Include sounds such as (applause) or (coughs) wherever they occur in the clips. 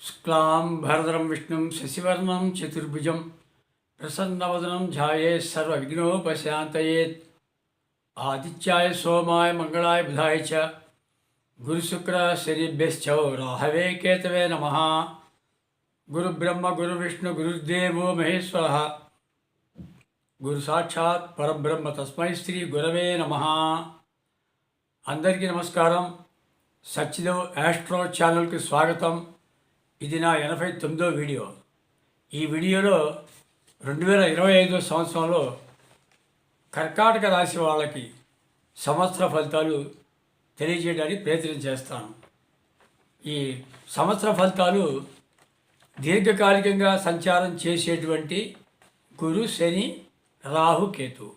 శుక్లాం భరదరం విష్ణుం శశివర్ణం చతుర్భుజం ప్రసన్నవదనం ధ్యాయే సర్వ విఘ్నోపశాంతయేత్ ఆదిత్యాయ సోమాయ మంగళాయ బుధాయ చ గురుశుక్ర శనిభ్యశ్చౌ రాహవే కేతవే నమ గురుబ్రహ్మ గురువిష్ణు గురుదేవో మహేశ్వర గురు సాక్షాత్ పరబ్రహ్మ తస్మై శ్రీ గురవే నమ అందరికీ నమస్కారం సత్యదేవ్ యాస్ట్రో ఛానల్కి స్వాగతం ఇది నా ఎనభై తొమ్మిదో వీడియో. ఈ వీడియోలో రెండు వేల ఇరవై ఐదో సంవత్సరంలో కర్కాటక రాశి వాళ్ళకి సంవత్సర ఫలితాలు తెలియజేయడానికి ప్రయత్నం చేస్తాను. ఈ సంవత్సర ఫలితాలు దీర్ఘకాలికంగా సంచారం చేసేటువంటి గురు శని రాహు కేతు.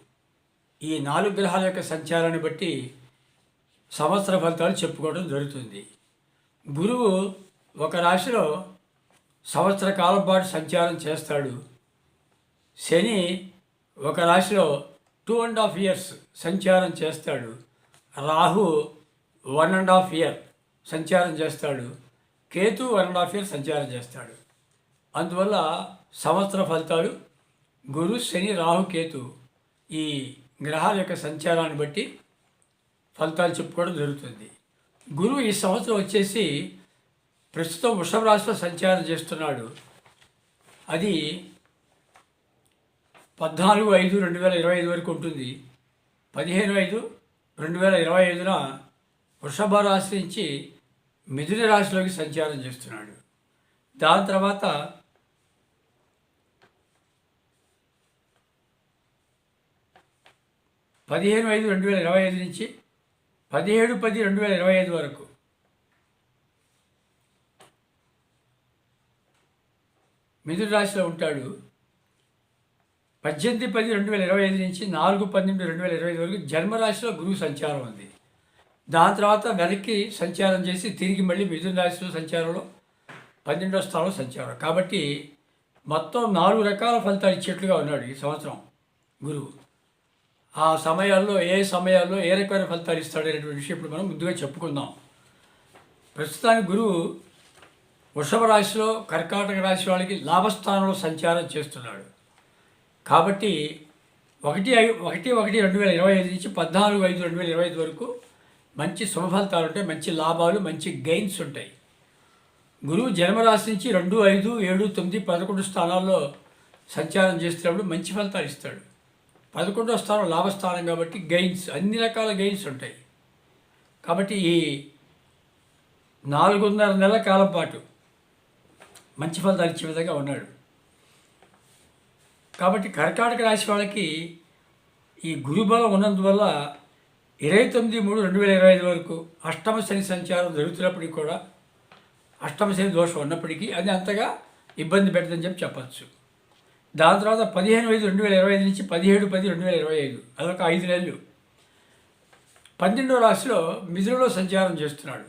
ఈ నాలుగు గ్రహాల యొక్క సంచారాన్ని బట్టి సంవత్సర ఫలితాలు చెప్పుకోవడం జరుగుతుంది. గురువు ఒక రాశిలో సంవత్సర కాలం పాటు సంచారం చేస్తాడు. శని ఒక రాశిలో టూ అండ్ హాఫ్ ఇయర్స్ సంచారం చేస్తాడు. Rahu one and half year సంచారం చేస్తాడు. Ketu one and half year సంచారం చేస్తాడు. అందువల్ల సంవత్సర ఫలితాలు గురు శని రాహు కేతు ఈ గ్రహాల యొక్క సంచారాన్ని బట్టి ఫలితాలు చెప్పుకోవడం జరుగుతుంది. గురువు ఈ సంవత్సరం వచ్చేసి ప్రస్తుతం వృషభ రాశిలో సంచారం చేస్తున్నాడు. అది పద్నాలుగు ఐదు రెండు వేల ఇరవై ఐదు వరకు ఉంటుంది. పదిహేను ఐదు రెండు వేల ఇరవై ఐదున వృషభ రాశి నుంచి మిథున రాశిలోకి సంచారం చేస్తున్నాడు. దాని తర్వాత పదిహేను ఐదు రెండు వేల ఇరవై ఐదు నుంచి పదిహేడు పది రెండు వేల ఇరవై ఐదు వరకు మిథున రాశిలో ఉంటాడు. పద్దెనిమిది పది రెండు వేల ఇరవై ఐదు నుంచి నాలుగు పన్నెండు రెండు వేల ఇరవై ఐదు వరకు జన్మరాశిలో గురువు సంచారం ఉంది. దాని తర్వాత వెనక్కి సంచారం చేసి తిరిగి మళ్ళీ మిథున రాశిలో సంచారంలో పన్నెండో స్థానంలో సంచారం. కాబట్టి మొత్తం నాలుగు రకాల ఫలితాలు ఇచ్చేట్లుగా ఉన్నాడు ఈ సంవత్సరం గురువు. ఆ సమయాల్లో ఏ సమయాల్లో ఏ రకమైన ఫలితాలు ఇస్తాడు అనేటువంటి విషయం ఇప్పుడు మనం ముందుగా చెప్పుకుందాం. ప్రస్తుతానికి గురువు వృషభ రాశిలో కర్కాటక రాశి వాళ్ళకి లాభస్థానంలో సంచారం చేస్తున్నాడు. కాబట్టి ఒకటి ఐ ఒకటి ఒకటి రెండు వేల ఇరవై ఐదు నుంచి పద్నాలుగు ఐదు రెండు వేల ఇరవై ఐదు వరకు మంచి శుభ ఫలితాలు ఉంటాయి మంచి లాభాలు మంచి గెయిన్స్ ఉంటాయి. గురువు జన్మరాశి నుంచి రెండు ఐదు ఏడు తొమ్మిది పదకొండు స్థానాల్లో సంచారం చేస్తున్నప్పుడు మంచి ఫలితాలు ఇస్తాడు. పదకొండో స్థానం లాభస్థానం కాబట్టి గెయిన్స్ అన్ని రకాల గెయిన్స్ ఉంటాయి. కాబట్టి ఈ నాలుగున్నర నెలల కాలం పాటు మంచి ఫలితాలు ఇచ్చే విధంగా ఉన్నాడు. కాబట్టి కర్కాటక రాశి వాళ్ళకి ఈ గురుబలం ఉన్నందువల్ల ఇరవై తొమ్మిది మూడు రెండు వేల ఇరవై ఐదు వరకు అష్టమ శని సంచారం జరుగుతున్నప్పటికీ కూడా అష్టమ శని దోషం ఉన్నప్పటికీ అది అంతగా ఇబ్బంది పెట్టదని చెప్పి చెప్పచ్చు. దాని తర్వాత పదిహేను ఐదు రెండు వేల ఇరవై ఐదు నుంచి పదిహేడు పది రెండు వేల ఇరవై ఐదు అదొక ఐదు నెలలు. పన్నెండో రాశిలో మిథునలో సంచారం చేస్తున్నాడు.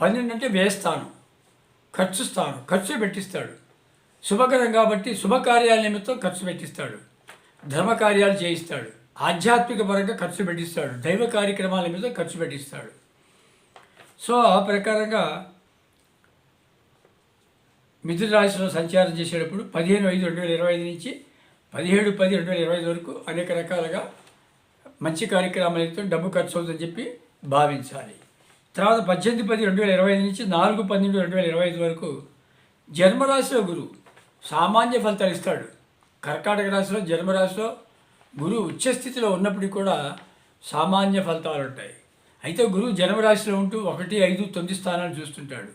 పన్నెండు అంటే వేస్తాను ఖర్చు స్థానం ఖర్చు పెట్టిస్తాడు. శుభకరం కాబట్టి శుభకార్యాల నిమిత్తం ఖర్చు పెట్టిస్తాడు. ధర్మకార్యాలు చేయిస్తాడు. ఆధ్యాత్మిక పరంగా ఖర్చు పెట్టిస్తాడు. దైవ కార్యక్రమాల మీద ఖర్చు పెట్టిస్తాడు. సో ఆ ప్రకారంగా మిథున రాశిలో సంచారం చేసేటప్పుడు పదిహేను ఐదు రెండు వేల ఇరవై ఐదు నుంచి పదిహేడు పది రెండు వేల ఇరవై ఐదు వరకు అనేక రకాలుగా మంచి కార్యక్రమాలతో డబ్బు ఖర్చు అవుతుందని చెప్పి భావించాలి. తర్వాత పద్దెనిమిది పది రెండు వేల ఇరవై ఐదు నుంచి నాలుగు పన్నెండు రెండు వేల ఇరవై ఐదు వరకు జన్మరాశిలో గురువు సామాన్య ఫలితాలు ఇస్తాడు. కర్కాటక రాశిలో జన్మరాశిలో గురువు ఉచ్చస్థితిలో ఉన్నప్పటికీ కూడా సామాన్య ఫలితాలు ఉంటాయి. అయితే గురువు జన్మరాశిలో ఉంటూ ఒకటి ఐదు తొమ్మిది స్థానాలు చూస్తుంటాడు.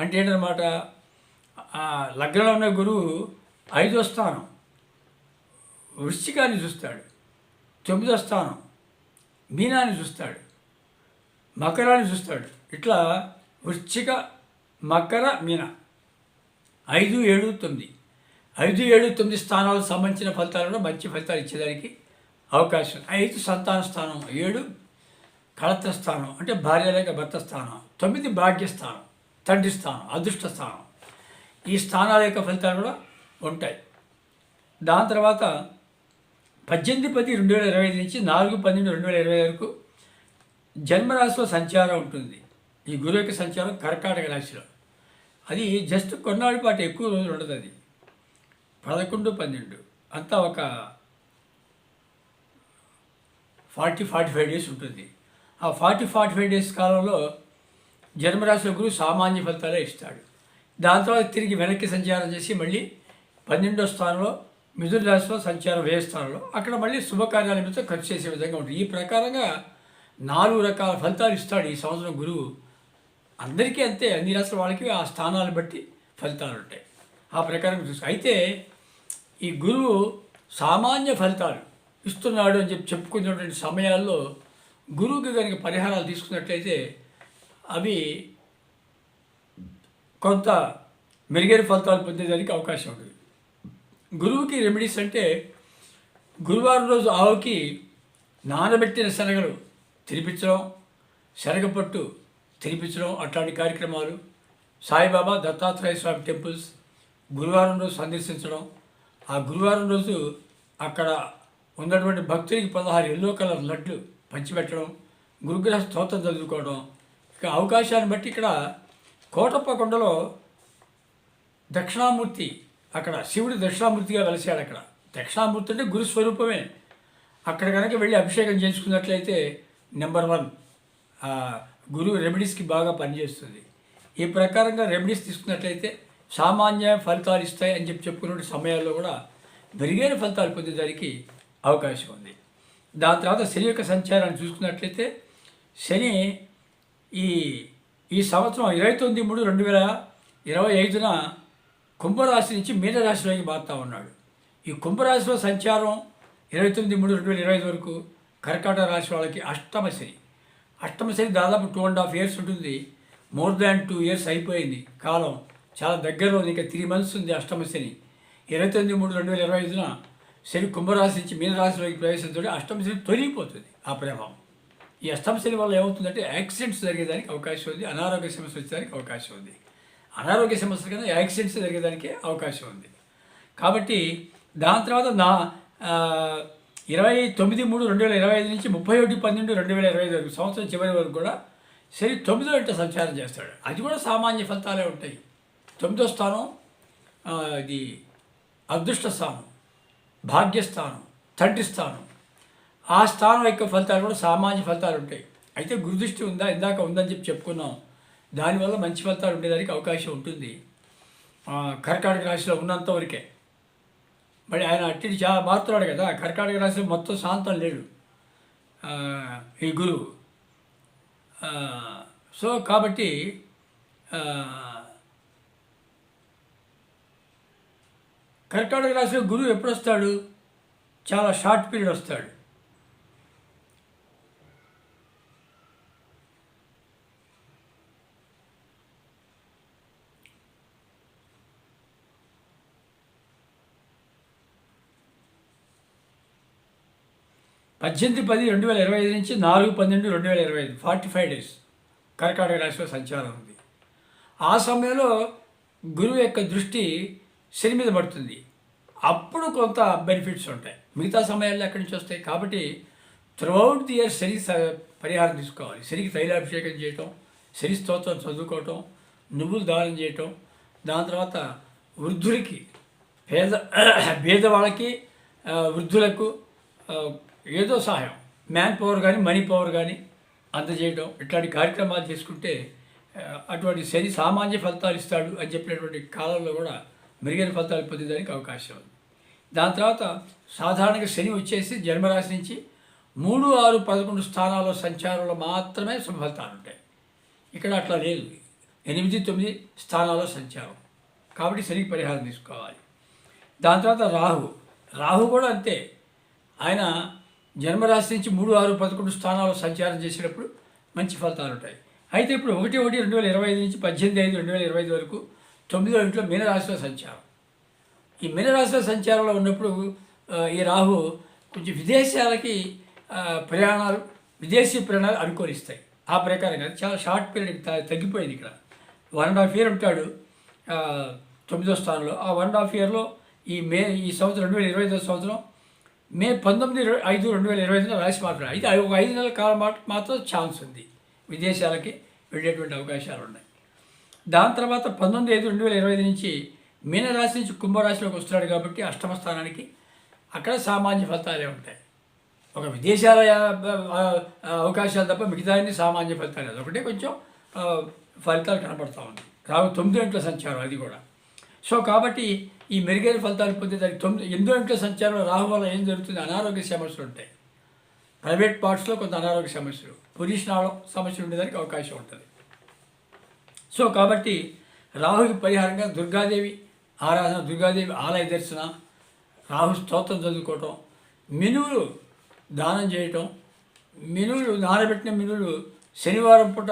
అంటే ఏంటన్నమాట? లగ్నంలో ఉన్న గురువు ఐదో స్థానం వృశ్చికాన్ని చూస్తాడు. తొమ్మిదో స్థానం మీనాన్ని చూస్తాడు. మకరాన్ని చూస్తాడు. ఇట్లా వృశ్చిక మకర మీన. ఐదు ఏడు తొమ్మిది. ఐదు ఏడు తొమ్మిది స్థానాలకు సంబంధించిన ఫలితాలలో మంచి ఫలితాలు ఇచ్చేదానికి అవకాశం ఉంది. ఐదు సంతాన స్థానం ఏడు కళత్ర స్థానం అంటే భార్య లేక భర్త స్థానం తొమ్మిది భాగ్యస్థానం తండ్రి స్థానం అదృష్ట స్థానం. ఈ స్థానాల యొక్క ఫలితాలు కూడా ఉంటాయి. దాని తర్వాత పద్దెనిమిది పది రెండు వేల ఇరవై ఐదు నుంచి నాలుగు పన్నెండు రెండు వేల ఇరవై వరకు జన్మరాశిలో సంచారం ఉంటుంది. ఈ గురువు యొక్క సంచారం కర్కాటక రాశిలో. అది జస్ట్ కొన్నాళ్ళ పాటు ఎక్కువ రోజులు ఉండదు అది. పదకొండు పన్నెండు. అంతా ఒక ఫార్టీ ఫార్టీ ఫైవ్ డేస్ ఉంటుంది. ఆ ఫార్టీ ఫార్టీ ఫైవ్ డేస్ కాలంలో జన్మరాశి గురువు సామాన్య ఫలితాలే ఇస్తాడు. దాని తర్వాత తిరిగి వెనక్కి సంచారం చేసి మళ్ళీ పన్నెండో స్థానంలో మిథున రాశిలో సంచారం వేయ స్థానంలో అక్కడ మళ్ళీ శుభకార్యాల మీద ఖర్చు చేసే విధంగా ఉంటుంది. ఈ ప్రకారంగా నాలుగు రకాల ఫలితాలు ఇస్తాడు ఈ సంవత్సరం గురువు. అందరికీ అంతే అన్ని రాష్ట్రాల వాళ్ళకి ఆ స్థానాలు బట్టి ఫలితాలు ఉంటాయి. ఆ ప్రకారం చూసుకో. అయితే ఈ గురువు సామాన్య ఫలితాలు ఇస్తున్నాడు అని చెప్పి చెప్పుకున్నటువంటి సమయాల్లో గురువుకి కనుక పరిహారాలు తీసుకున్నట్లయితే అవి కొంత మెరుగైన ఫలితాలు పొందేదానికి అవకాశం ఉంటుంది. గురువుకి రెమెడీస్ అంటే గురువారం రోజు ఆవుకి నానబెట్టిన శనగలు తినిపించడం శనగపట్టు తినిపించడం అట్లాంటి కార్యక్రమాలు సాయిబాబా దత్తాత్రేయ స్వామి టెంపుల్స్ గురువారం రోజు సందర్శించడం. ఆ గురువారం రోజు అక్కడ ఉన్నటువంటి భక్తులకి పదహారు ఎల్లో కలర్ లడ్లు పంచిపెట్టడం గురుగ్రహ స్తోత్రం చదువుకోవడం. ఇక అవకాశాన్ని బట్టి ఇక్కడ కోటప్ప కొండలో దక్షిణామూర్తి అక్కడ శివుడు దక్షిణామూర్తిగా వెలిసాడు అక్కడ. దక్షిణామూర్తి అంటే గురు స్వరూపమే. అక్కడ కనుక వెళ్ళి అభిషేకం చేసుకున్నట్లయితే నెంబర్ వన్ గురువు రెమెడీస్కి బాగా పనిచేస్తుంది. ఈ ప్రకారంగా రెమెడీస్ తీసుకున్నట్లయితే సామాన్య ఫలితాలు ఇస్తాయి అని చెప్పి చెప్పుకున్న సమయాల్లో కూడా మెరుగైన ఫలితాలు పొందేదానికి అవకాశం ఉంది. దాని తర్వాత శని యొక్క సంచారాన్ని చూసుకున్నట్లయితే శని ఈ ఈ సంవత్సరం ఇరవై తొమ్మిది మూడు రెండు వేల ఇరవై ఐదున కుంభరాశి నుంచి మీనరాశిలోకి మారుతా ఉన్నాడు. ఈ కుంభరాశిలో సంచారం ఇరవై తొమ్మిది మూడు రెండు వేల ఇరవై ఐదు వరకు కర్కాటక రాశి వాళ్ళకి అష్టమ శని. అష్టమ శని దాదాపు టూ అండ్ హాఫ్ ఇయర్స్ ఉంటుంది. మోర్ దాన్ టూ ఇయర్స్ అయిపోయింది కాలం. చాలా దగ్గరలో ఇంకా త్రీ మంత్స్ ఉంది అష్టమ శని. ఇరవై తొమ్మిది మూడు రెండు వేల ఇరవై ఐదున శని కుంభరాశి నుంచి మీనరాశిలోకి ప్రవేశించడం అష్టమ శని తొలగిపోతుంది ఆ ప్రభావం. ఈ అష్టమ శని వల్ల ఏమవుతుందంటే యాక్సిడెంట్స్ జరిగేదానికి అవకాశం ఉంది. అనారోగ్య సమస్య వచ్చేదానికి అవకాశం ఉంది. అనారోగ్య సమస్యల కన్నా యాక్సిడెంట్స్ జరిగేదానికి అవకాశం ఉంది. కాబట్టి దాని తర్వాత నా ఇరవై తొమ్మిది మూడు రెండు వేల ఇరవై ఐదు నుంచి ముప్పై ఒకటి పన్నెండు రెండు వేల ఇరవై ఐదు వరకు సంవత్సరం చివరి వరకు కూడా శని తొమ్మిదో ఇంట సంచారం చేస్తాడు. అది కూడా సామాన్య ఫలితాలే ఉంటాయి. తొమ్మిదో స్థానం ఇది అదృష్ట స్థానం భాగ్యస్థానం తండ్రి స్థానం. ఆ స్థానం యొక్క ఫలితాలు కూడా సామాన్య ఫలితాలు ఉంటాయి. అయితే గురుదృష్టి ఉందా ఇందాక ఉందని చెప్పి చెప్పుకున్నాం. దానివల్ల మంచి ఫలితాలు ఉండేదానికి అవకాశం ఉంటుంది. కర్కాటక రాశిలో ఉన్నంత వరకే. మరి ఆయన అట్టి చాలా మారుతున్నాడు కదా కర్కాటక రాసి మొత్తం శాంతం లేడు. ఈ గురువు. సో కాబట్టి కర్కాటక రాశిలో గురువు ఎప్పుడు వస్తాడు చాలా షార్ట్ పీరియడ్ వస్తాడు. పద్దెనిమిది పది రెండు వేల ఇరవై ఐదు నుంచి నాలుగు పన్నెండు రెండు వేల ఇరవై ఐదు ఫార్టీ ఫైవ్ డేస్ కర్కాటక రాశిలో సంచారం ఉంది. ఆ సమయంలో గురువు యొక్క దృష్టి శని మీద పడుతుంది. అప్పుడు కొంత బెనిఫిట్స్ ఉంటాయి. మిగతా సమయాల్లో ఎక్కడి నుంచి వస్తాయి? కాబట్టి త్రూఅవుట్ ది ఇయర్ శని పరిహారం తీసుకోవాలి. శనికి తైలాభిషేకం చేయటం శని స్తోత్రం చదువుకోవటం నువ్వులు దానం చేయటం దాని తర్వాత వృద్ధులకి పేద (coughs) పేదవాళ్ళకి వృద్ధులకు ఏదో సహాయం. మ్యాన్ పవర్ కానీ మనీ పవర్ కానీ అందజేయడం ఇట్లాంటి కార్యక్రమాలు చేసుకుంటే అటువంటి శని సామాన్య ఫలితాలు ఇస్తాడు అని చెప్పినటువంటి కాలంలో కూడా మెరుగైన ఫలితాలు పొందేదానికి అవకాశం ఉంది. దాని తర్వాత సాధారణంగా శని వచ్చేసి జన్మరాశి నుంచి మూడు ఆరు పదకొండు స్థానాల్లో సంచారంలో మాత్రమే శుభ ఉంటాయి. ఇక్కడ అట్లా లేదు. ఎనిమిది తొమ్మిది స్థానాల్లో సంచారం. కాబట్టి శనికి పరిహారం తీసుకోవాలి. దాని తర్వాత రాహు. రాహు కూడా అంతే. ఆయన జన్మరాశి నుంచి మూడు ఆరు పదకొండు స్థానాలు సంచారం చేసేటప్పుడు మంచి ఫలితాలు ఉంటాయి. అయితే ఇప్పుడు ఒకటి ఒకటి రెండు వేల ఇరవై ఐదు నుంచి పద్దెనిమిది ఐదు రెండు వేల ఇరవై ఐదు వరకు తొమ్మిదో ఇంట్లో మీనరాశిలో సంచారం. ఈ మీనరాశిలో సంచారంలో ఉన్నప్పుడు ఈ రాహు కొంచెం విదేశాలకి ప్రయాణాలు విదేశీ ప్రయాణాలు అనుకూలిస్తాయి. ఆ ప్రకారంగా చాలా షార్ట్ పీరియడ్ తగ్గిపోయింది ఇక్కడ. వన్ అండ్ హాఫ్ ఇయర్ ఉంటాడు తొమ్మిదో స్థానంలో. ఆ వన్ అండ్ హాఫ్ ఇయర్లో ఈ మే ఈ సంవత్సరం రెండు వేల ఇరవై ఐదో సంవత్సరం మే పంతొమ్మిది ఐదు రెండు వేల ఇరవై ఐదున రాసి మార్పులు. అయితే అది ఒక ఐదు నెలల కాలం మాత్రం ఛాన్స్ ఉంది. విదేశాలకి వెళ్ళేటువంటి అవకాశాలు ఉన్నాయి. దాని తర్వాత పంతొమ్మిది ఐదు రెండు వేల ఇరవై ఐదు నుంచి మీనరాశి నుంచి కుంభరాశిలోకి వస్తున్నాడు కాబట్టి అష్టమ స్థానానికి అక్కడ సామాన్య ఫలితాలే ఉంటాయి. ఒక విదేశాల అవకాశాలు తప్ప మిగతాన్ని సామాన్య ఫలితాలు ఒకటే కొంచెం ఫలితాలు కనపడతా ఉంది. రావు తొమ్మిది గంటల సంచారం అది కూడా. సో కాబట్టి ఈ మెరుగైన ఫలితాలు పొందేదానికి తొమ్మిది ఎనిమిది ఇంట్లో సంచారంలో రాహు వల్ల ఏం జరుగుతుంది? అనారోగ్య సమస్యలు ఉంటాయి. ప్రైవేట్ పార్ట్స్లో కొంత అనారోగ్య సమస్యలు పొజిషనాలో సమస్యలు ఉండేదానికి అవకాశం ఉంటుంది. సో కాబట్టి రాహుకి పరిహారంగా దుర్గాదేవి ఆరాధన దుర్గాదేవి ఆలయ దర్శన రాహు స్తోత్రం చదువుకోవటం మినువులు దానం చేయటం మినువులు నానబెట్టిన మినువులు శనివారం పూట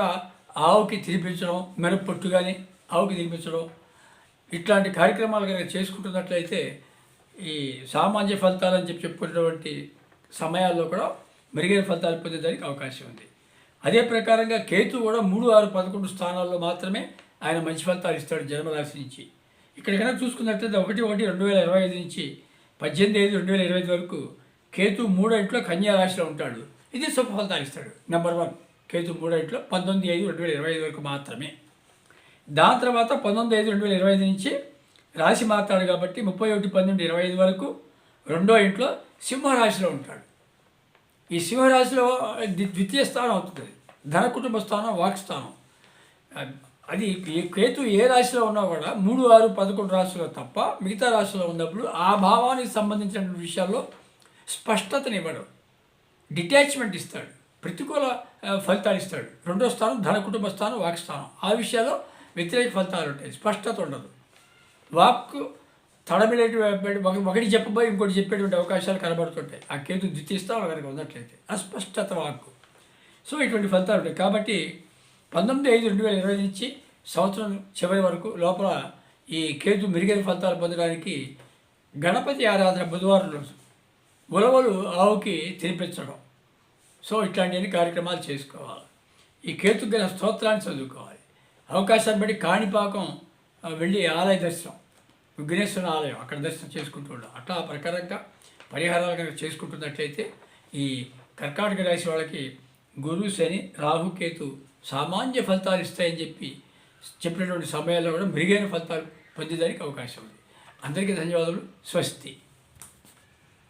ఆవుకి తినిపించడం మినప్పొట్టు కానీ ఆవుకి తినిపించడం ఇట్లాంటి కార్యక్రమాలు కనుక చేసుకుంటున్నట్లయితే ఈ సామాన్య ఫలితాలని చెప్పి చెప్పుకున్నటువంటి సమయాల్లో కూడా మెరుగైన ఫలితాలు పొందేదానికి అవకాశం ఉంది. అదే ప్రకారంగా కేతు కూడా మూడు ఆరు పదకొండు స్థానాల్లో మాత్రమే ఆయన మంచి ఫలితాలు ఇస్తాడు జన్మరాశి నుంచి. ఇక్కడ కనుక చూసుకున్నట్లయితే ఒకటి ఒకటి రెండు వేల ఇరవై ఐదు నుంచి పద్దెనిమిది ఐదు రెండు వేల ఇరవై ఐదు వరకు కేతు మూడో ఇంట్లో కన్యా రాశిలో ఉంటాడు. ఇది శుభ ఫలితాలు ఇస్తాడు. నెంబర్ వన్ కేతు మూడో ఇంట్లో పంతొమ్మిది ఐదు రెండు వేల ఇరవై ఐదు వరకు మాత్రమే. దాని తర్వాత పంతొమ్మిది ఐదు రెండు వేల ఇరవై ఐదు నుంచి రాశి మారుతాడు కాబట్టి ముప్పై ఒకటి పన్నెండు ఇరవై ఐదు వరకు రెండో ఇంట్లో సింహరాశిలో ఉంటాడు. ఈ సింహరాశిలో ద్వితీయ స్థానం అవుతుంది. ధన కుటుంబ స్థానం వాక్ స్థానం. అది కేతు ఏ రాశిలో ఉన్నా కూడా మూడు ఆరు పదకొండు రాశిలో తప్ప మిగతా రాశిలో ఉన్నప్పుడు ఆ భావానికి సంబంధించిన విషయాల్లో స్పష్టతనివ్వడు డిటాచ్మెంట్ ఇస్తాడు. ప్రతికూల ఫలితాలు ఇస్తాడు. రెండో స్థానం ధన కుటుంబ స్థానం వాక్ స్థానం. ఆ విషయాల్లో వ్యతిరేక ఫలితాలు ఉంటాయి. స్పష్టత ఉండదు. వాక్ తడబడేటువంటి ఒక- ఒకటి చెప్పబోయి ఇంకోటి చెప్పేటువంటి అవకాశాలు కనబడుతుంటాయి. ఆ కేతు ద్వితీస్తాం కనుక ఉన్నట్లయితే అస్పష్టత వాక్కు. సో ఇటువంటి ఫలితాలు ఉంటాయి. కాబట్టి పంతొమ్మిది ఐదు రెండు వేల ఇరవై నుంచి సంవత్సరం చివరి వరకు లోపల ఈ కేతు మెరుగైన ఫలితాలు పొందడానికి గణపతి ఆరాధన బుధవారం రోజు ఉలవలు ఆవుకి తినిపించడం. సో ఇట్లాంటి కార్యక్రమాలు చేసుకోవాలి. ఈ కేతుగ్రహ స్తోత్రాన్ని చదువుకోవాలి. అవకాశాన్ని బట్టి కాణిపాకం వెళ్ళి ఆలయ దర్శనం. విఘ్నేశ్వర ఆలయం అక్కడ దర్శనం చేసుకుంటూ ఉండాలి. అట్లా ఆ ప్రకారంగా పరిహారాలు కనుక చేసుకుంటున్నట్లయితే ఈ కర్కాటక రాశి వాళ్ళకి గురు శని రాహుకేతు సామాన్య ఫలితాలు ఇస్తాయని చెప్పి చెప్పినటువంటి సమయాల్లో కూడా మెరుగైన ఫలితాలు పొందేదానికి అవకాశం ఉంది. అందరికీ ధన్యవాదాలు స్వస్తి.